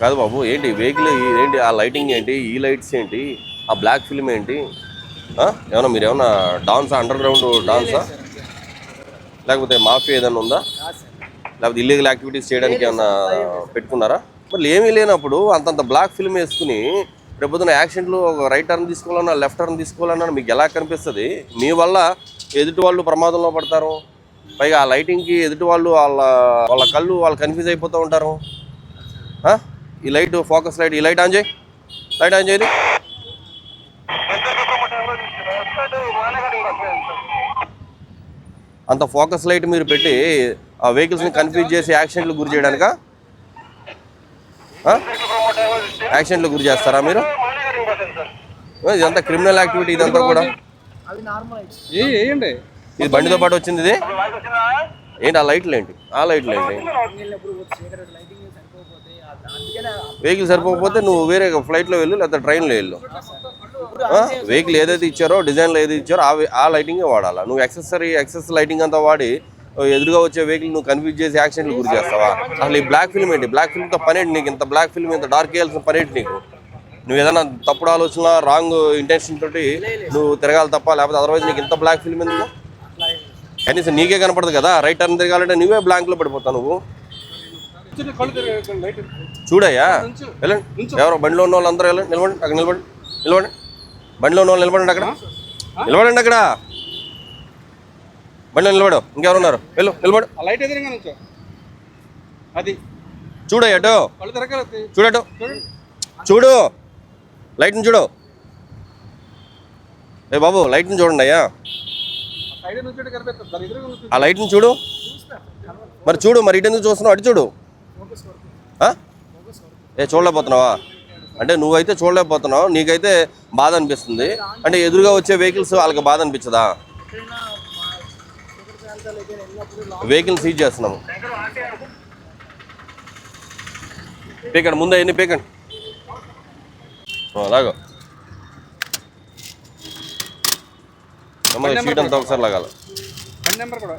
కాదు బాబు ఏంటి వెహికల్ ఏంటి ఆ లైటింగ్ ఏంటి ఈ లైట్స్ ఏంటి ఆ బ్లాక్ ఫిల్మ్ ఏంటి? ఏమన్నా మీరు ఏమన్నా డాన్స్ అండర్ గ్రౌండ్ డాన్సా లేకపోతే మాఫియా ఏదైనా ఉందా? లేకపోతే ఇల్లీగల్ యాక్టివిటీస్ చేయడానికి ఏమన్నా పెట్టుకున్నారా? మరి ఏమీ లేనప్పుడు అంతంత బ్లాక్ ఫిల్మ్ వేసుకుని రేపొద్దున యాక్సిడెంట్లు ఒక రైట్ టర్న్ తీసుకోవాలన్నా లెఫ్ట్ టర్న్ తీసుకోవాలన్నా మీకు ఎలా కనిపిస్తుంది? మీ వల్ల ఎదుటి వాళ్ళు ప్రమాదంలో పడతారు. పైగా ఆ లైటింగ్కి ఎదుటి వాళ్ళు వాళ్ళ వాళ్ళ కళ్ళు వాళ్ళు కన్ఫ్యూజ్ అయిపోతూ ఉంటారు? ఈ లైట్ ఫోకస్ లైట్ ఈ లైట్ ఆన్ చేయి. లైట్ ఆన్ చేయి. అంత ఫోకస్ లైట్ మీరు పెట్టి ఆ వెహికల్స్ని కన్ఫ్యూజ్ చేసి యాక్సిడెంట్లు గురి చేయడానికా? ఆ? యాక్సిడెంట్లు గురి చేస్తారా మీరు? ఇదంతా క్రిమినల్ యాక్టివిటీ ఇదంతా కూడా. ఇది బండితో పాటు వచ్చింది ఇది? ఏంటి ఆ లైట్లు ఏంటి? ఆ లైట్లు ఏంటి? వెహికల్ సరిపోకపోతే నువ్వు వేరే ఫ్లైట్లో వెళ్ళు లేకపోతే ట్రైన్లో వెళ్ళు. వెహికల్ ఏదైతే ఇచ్చారో డిజైన్లో ఏదైతే ఇచ్చారో ఆ లైటింగే వాడాలా? నువ్వు ఎక్సెసరీ ఎక్సెస్ లైటింగ్ అంతా వాడి ఎదురుగా వచ్చే వెహికల్ నువ్వు కన్ఫ్యూజ్ చేసి యాక్సిడెంట్లు గురి చేస్తావా? అసలు ఈ బ్లాక్ ఫిల్మ్ ఏంటి? బ్లాక్ ఫిల్మ్తో పనేంటి నీకు? ఇంత బ్లాక్ ఫిల్మ్ ఇంత డార్క్ వేయాల్సిన పనేంటి నీకు? నువ్వు ఏదైనా తప్పుడు ఆలోచన రాంగ్ ఇంటెన్షన్ తోటి నువ్వు తిరగాలి తప్ప లేకపోతే అదర్వైజ్ నీకు ఇంత బ్లాక్ ఫిల్మ్ ఎందుకు? కనీసం నీకే కనపడదు కదా? రైట్ టర్న్ తిరగాలంటే నువ్వే బ్లాంక్లో పడిపోతావు నువ్వు కూర్చోండి, కళ్ళు తిరగకండి, లైట్ చూడయ్యా? వెళ్ళండి. ఎవరో? బండిలో ఉన్న వాళ్ళందరూ వెళ్ళండి. నిలబడండి. అక్కడ నిలబడి నిలబడండి. బండిలో ఉన్న వాళ్ళు నిలబడండి అక్కడ. నిలబడండి అక్కడ. బండిలో నిలబడు. ఇంకెవరు ఉన్నారు? వెళ్ళు. నిలబడు. లైట్ ఎదురుగా అది. చూడయ్య అటు. చూడటు చూడు లైట్ని చూడు. ఏ బాబు లైట్ని చూడండి అయ్యా. ఆ లైట్ని చూడు. మరి చూడు. మరి ఇటు ఎందుకు చూస్తున్నావు? అటు చూడు? ఏ చూడలేకపోతున్నావా? అంటే నువ్వైతే చూడలేకపోతున్నావు నీకైతే బాధ అనిపిస్తుంది. అంటే ఎదురుగా వచ్చే వెహికల్స్ వాళ్ళకి బాధ అనిపించదా? వెహికల్ సీజ్ చేస్తున్నాము. పీకండి ముందే ఎన్ని పీకండి. అలాగో సీట్ అంతా ఒకసారి లాగాలి. నెంబర్ కూడా.